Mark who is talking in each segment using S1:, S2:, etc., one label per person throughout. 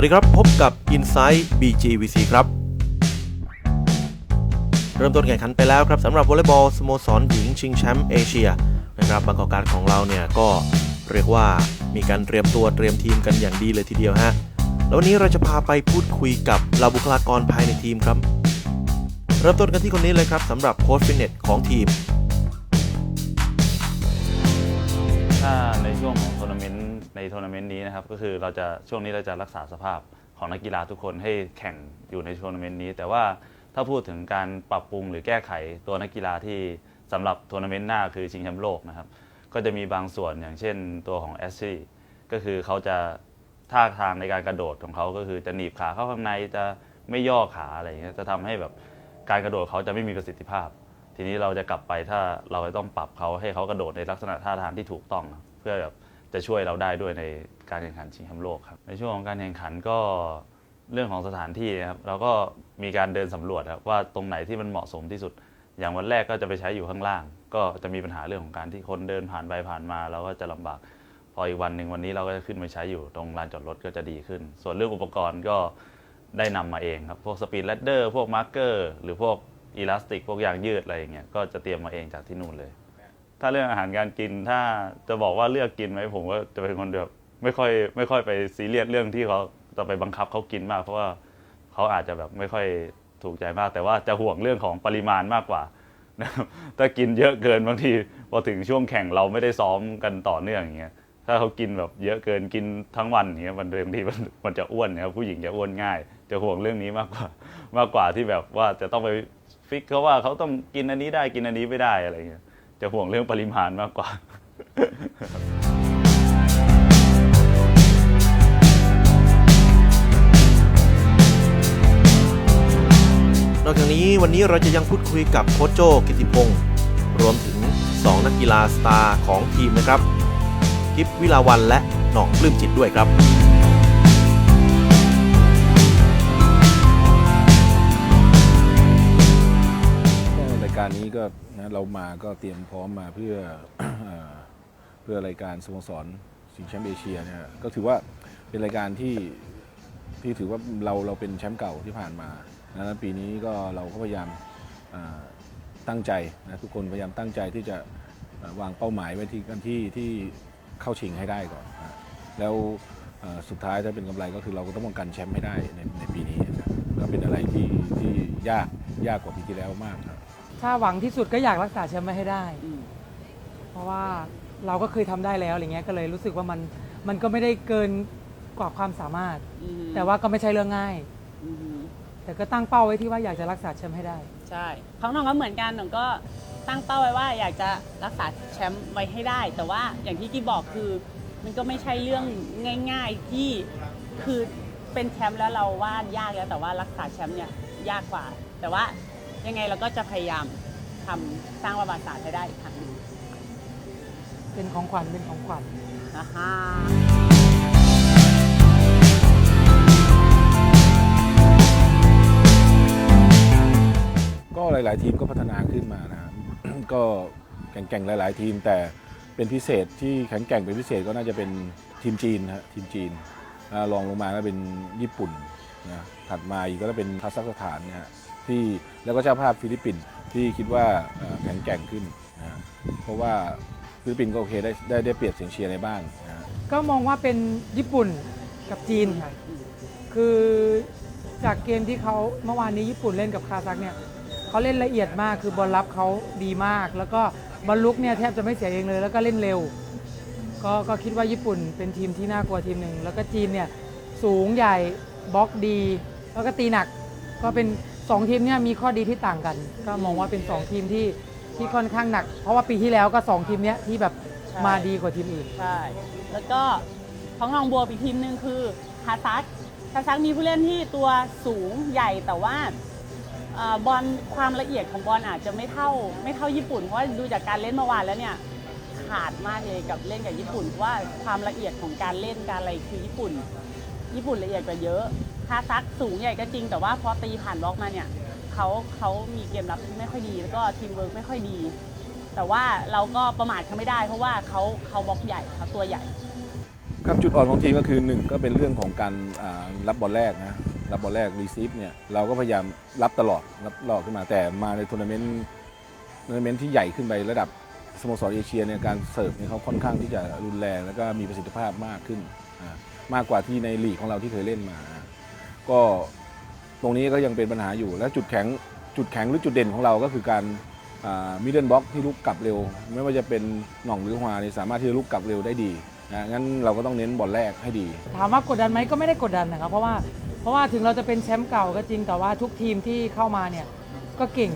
S1: วัสดีครับ พบกับ Insight BGVC ครับ เริ่มต้นแข่งขันไปแล้วครับสำหรับวอลเลย์บอลสโมสรหญิงชิงแชมป์เอเชียนะครับบางกอกการของเราเนี่ยก็เรียกว่ามีการเตรียมตัวเตรียมทีมกันอย่างดีเลยทีเดียวฮะแล้ววันนี้เราจะพาไปพูดคุยกับเหล่าบุคลากรภายในทีมครับ เริ่มต้นกันที่คนนี้เลยครับสำหรับโค้ชฟิตเนสของทีม
S2: ในทัวร์นาเมนต์นี้นะครับก็คือเราจะช่วงนี้เราจะรักษาสภาพของนักกีฬาทุกคนให้แข่งอยู่ในทัวร์นาเมนต์นี้ แต่ว่าถ้าพูดถึงการปรับปรุงหรือแก้ไขตัวนักกีฬาที่สำหรับทัวร์นาเมนต์หน้าคือชิงแชมป์โลกนะครับก็จะมีบางส่วนอย่างเช่นตัวของแอชลี่ก็คือเขาจะท่าทางในการกระโดดของเขาก็คือจะหนีบขาเข้าข้างในจะไม่ย่อขาอะไรอย่างเงี้ยจะทำให้แบบการกระโดดเขาจะไม่มีประสิทธิภาพ ทีนี้เราจะกลับไปถ้าเราจะต้องปรับเขาให้เขากระโดดในลักษณะท่าทางที่ถูกต้อง เพื่อแบบ จะช่วยเราได้ด้วยในการแข่งขันชิงแชมป์โลกครับในช่วงของการแข่งขันก็เรื่องของสถานที่ครับเราก็มีการเดินสำรวจครับว่าตรงไหนที่มันเหมาะสมที่สุด อย่างวันแรกก็จะไปใช้อยู่ข้างล่าง ก็จะมีปัญหาเรื่องของการที่คนเดินผ่านไปผ่านมาเราก็จะลำบากพออีกวันหนึ่งวันนี้เราก็จะขึ้นไปใช้อยู่ตรงลานจอดรถก็จะดีขึ้น ส่วนเรื่องอุปกรณ์ก็ได้นำมาเองครับ พวกสปีดแลดเดอร์พวกมาร์กเกอร์หรือพวกอีลาสติกพวกยางยืดอะไรอย่างเงี้ยก็จะเตรียมมาเองจากที่นู่นเลย ถ้าเรื่องอาหารการกินถ้าจะบอกว่าเลือกกินไหมผมก็จะเป็นคนแบบไม่ค่อยไม่ค่อยไปซีเรียสเรื่องที่เขาจะไปบังคับเขากินมาก เพราะว่าเขาอาจจะแบบไม่ค่อยถูกใจมาก แต่ว่าจะห่วงเรื่องของปริมาณมากกว่าถ้ากินเยอะเกินบางทีพอถึงช่วงแข่งเราไม่ได้ซ้อมกันต่อเนื่องอย่างเงี้ยถ้าเขากินแบบเยอะเกินกินทั้งวันอย่างเงี้ยมันบางทีมันมันจะอ้วนนะครับผู้หญิงจะอ้วนง่าย จะห่วงเรื่องนี้มากกว่ามากกว่าที่แบบว่าจะต้องไปฟิกเขาว่าเขาต้องกินอันนี้ได้กินอันนี้ไม่ได้อะไรเงี้ย จะห่วงเรื่องปริมาณมากกว่า
S1: นอกจากนี้วันนี้เราจะยังพูดคุยกับโค้ชโจกิติพงศ์รวมถึง 2 นักกีฬาสตาร์ของทีมนะครับ กิฟวิลาวันและหน่องปลื้มจิตด้วยครับะ
S3: เรามาก็เตรียมพร้อมมาเพื่อเอเพื่อรายการสโมสรชิงแชมป์เอเชียเนี่ยก็ถือว่าเป็นรายการที่ที่ถือว่าเราเราเป็นแชมป์เก่าที่ผ่านมานะปีนี้ก็เราก็พยายามตั้งใจนะทุกคนพยายามตั้งใจที่จะวางเป้าหมายไว้ที่กันที่ที่เข้าชิงให้ได้ก่อนนะแล้วสุดท้ายถ้าเป็นกำไรก็คือเราก็ต้องป้องกันแชมป์ให้ได้ในในปีนี้นะก็เป็นอะไรที่ที่ยากยากกว่าปีที่แล้วมากครับ
S4: ถ้าหวังที่สุดก็อยากรักษาแชมป์ไว้ให้ได้เพราะว่าเราก็เคยทำได้แล้วอะไรเงี้ยก็เลยรู้สึกว่ามันมันก็ไม่ได้เกินกว่าความสามารถ
S5: อืม
S4: แต่ว่าก็ไม่ใช่เรื่องง่าย
S5: อืม
S4: แต่ก็ตั้งเป้าไว้ที่ว่าอยากจะรักษาแชมป์ให้ได้
S5: ใช่ของน้องก็เหมือนกันน้องก็ตั้งเป้าไว้ว่าอยากจะรักษาแชมป์ไว้ให้ได้ แต่ว่าอย่างที่กี้บอกคือ มันก็ไม่ใช่เรื่องง่าย ๆที่คือเป็นแชมป์แล้วเราว่ายากแล้วแต่ว่ารักษาแชมป์เนี่ยยากกว่า แต่ว่า ยังไงเราก็จะพยายามทำสร้างประวัติศาสตร์ให้ได้อีกครั้งหนึ่ง
S4: เป็นของขวัญเป็นของขวัญ
S5: นะฮะ
S3: ก็หลาย ๆ ทีมก็พัฒนาขึ้นมานะครับ ก็แข่งๆหลาย ๆ ทีมแต่เป็นพิเศษที่แข็งแกร่งเป็นพิเศษก็น่าจะเป็นทีมจีนนะฮะทีมจีนอ่ารองลงมาก็เป็นญี่ปุ่นนะถัดมาอีกก็เป็นคาซัคสถานนะฮะ ที่แล้วก็เจ้าภาพฟิลิปปินส์ที่คิดว่าแข็งแกร่งขึ้นนะเพราะว่าฟิลิปปินส์ก็โอเคได้ได้ได้เปรียบเสียงเชียร์ในบ้านนะฮะ
S4: ก็มองว่าเป็นญี่ปุ่นกับจีนค่ะคือจากเกมที่เขาเมื่อวานนี้ญี่ปุ่นเล่นกับคาซัคเนี่ยเขาเล่นละเอียดมากคือบอลรับเขาดีมาก แล้วก็บอลลุกเนี่ยแทบจะไม่เสียเองเลย แล้วก็เล่นเร็ว ก็ก็คิดว่าญี่ปุ่นเป็นทีมที่น่ากลัวทีมหนึ่งแล้วก็จีนเนี่ยสูงใหญ่บล็อกดี แล้วก็ตีหนักก็เป็น 2ทีมเนี่ยมีข้อดีที่ต่างกัน ก็มองว่าเป็น 2 ทีมที่ที่ค่อนข้างหนัก เพราะว่าปีที่แล้วก็ 2 ทีมเนี้ยที่แบบมาดีกว่าทีมอื่น
S5: ใช่ แล้วก็ของน้องบัวอีกทีมหนึ่งคือคาซักคาซักมีผู้เล่นที่ตัวสูงใหญ่แต่ว่าเอ่อบอลความละเอียดของบอลอาจจะไม่เท่าไม่เท่าญี่ปุ่น เพราะว่าดูจากการเล่นเมื่อวานแล้วเนี่ยขาดมากเลยกับเล่นกับญี่ปุ่นเพราะว่าความละเอียดของการเล่นการอะไรคือญี่ปุ่น ญี่ปุ่นละเอียดกว่าเยอะ คาซักสูงใหญ่ก็จริง แต่ว่าพอตีผ่านบล็อกมาเนี่ยเขาเขามีเกมรับที่ไม่ค่อยดี แล้วก็ทีมเวิร์กไม่ค่อยดี แต่ว่าเราก็ประมาทเขาไม่ได้ เพราะว่าเขาเขาบล็อกใหญ่เขาตัวใหญ่
S3: ครับจุดอ่อนของทีมก็คือหนึ่งก็เป็นเรื่องของการรับบอลแรกนะรับบอลแรกรีซีฟเนี่ยเราก็พยายามรับตลอดรับตลอดขึ้นมาแต่มาในทัวร์นาเมนต์ทัวร์นาเมนต์ที่ใหญ่ขึ้นไประดับสโมสรเอเชียเนี่ยการเสิร์ฟเนี่ยเขาค่อนข้างที่จะรุนแรง แล้วก็มีประสิทธิภาพมากขึ้นมากกว่าที่ในลีกของเราที่เคยเล่นมา ก็ตรงนี้ก็ยังเป็นปัญหาอยู่และจุดแข็งจุดแข็งหรือจุดเด่นของเราก็คือการมิดเดิลบ็อกที่ลุกกลับเร็ว ไม่ว่าจะเป็นหน่องหรือฮวานี่สามารถที่จะลุกกลับเร็วได้ดีนะงั้นเราก็ต้องเน้นบอลแรกให้ดี
S4: ถามว่ากดดันไหมก็ไม่ได้กดดันนะครับเพราะว่าเพราะว่าถึงเราจะเป็นแชมป์เก่าก็จริงแต่ว่าทุกทีมที่เข้ามาเนี่ยก็เก่ง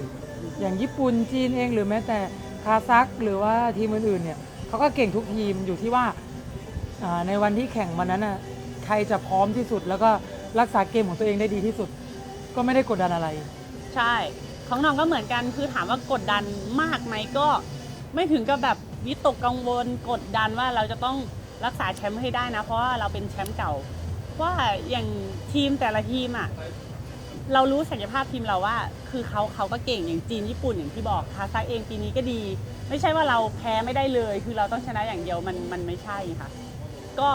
S4: อย่างญี่ปุ่นจีนเองหรือแม้แต่คาซักหรือว่าทีมอื่นๆเนี่ยเขาก็เก่งทุกทีมอยู่ที่ว่าอ่าในวันที่แข่งวันนั้นน่ะใครจะพร้อมที่สุดแล้วก็ รักษาเกมของตัวเองได้ดีที่สุด ก็ไม่ได้กดดันอะไร
S5: ใช่ ของน้องก็เหมือนกันคือถามว่ากดดันมากไหมก็ ไม่ถึงกับแบบวิตกกังวลกดดันว่าเราจะต้องรักษาแชมป์ให้ได้นะ เพราะว่าเราเป็นแชมป์เก่าว่าอย่างทีมแต่ละทีมอะเรารู้ศักยภาพทีมเราว่า คือเขาเขาก็เก่งอย่างจีนญี่ปุ่นอย่างที่บอกคาซักเองปีนี้ก็ดี ไม่ใช่ว่าเราแพ้ไม่ได้เลย คือเราต้องชนะอย่างเดียวมันมันไม่ใช่ค่ะ ก็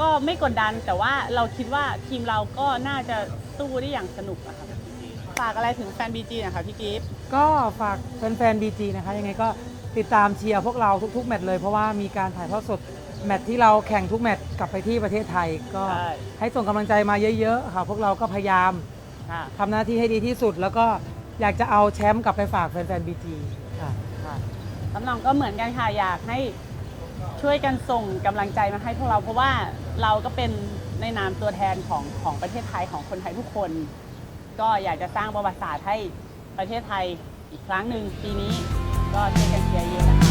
S5: ก็ไม่กดดันแต่ว่าเราคิดว่าทีมเราก็น่าจะสู้ได้อย่างสนุกอะค่ะฝากอะไรถึงแฟนบีจีนะคะพี่กิฟต์
S4: ก็ฝากแฟนๆ BG นะคะยังไงก็ติดตามเชียร์พวกเราทุกๆ แมตช์เลย เพราะว่ามีการถ่ายทอดสดแมตช์ที่เราแข่งทุกแมตช์กลับไปที่ประเทศไทยก็
S5: ใช่
S4: ให้ส่งกำลังใจมาเยอะๆค่ะพวกเราก็พยายาม
S5: ค่ะ
S4: ทำหน้าที่ให้ดีที่สุด แล้วก็อยากจะเอาแชมป์กลับไปฝากแฟนๆ BG ค่ะ
S5: ค่ะสำนองก็เหมือนกันค่ะอยากให้ ช่วยกันส่งกำลังใจมาให้พวกเรา เพราะว่าเราก็เป็นในนามตัวแทนของของประเทศไทยของคนไทยทุกคน ก็อยากจะสร้างประวัติศาสตร์ให้ประเทศไทยอีกครั้งหนึ่งปีนี้ก็ช่วยกันเชียร์เยอะนะคะ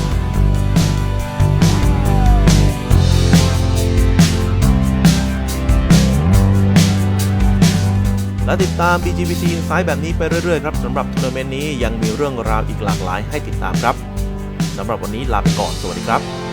S1: และติดตาม BGBC Insight แบบนี้ไปเรื่อยๆครับสำหรับทัวร์นาเมนต์นี้ยังมีเรื่องราวอีกหลากหลายให้ติดตามครับสำหรับวันนี้ลาไปก่อน สวัสดีครับ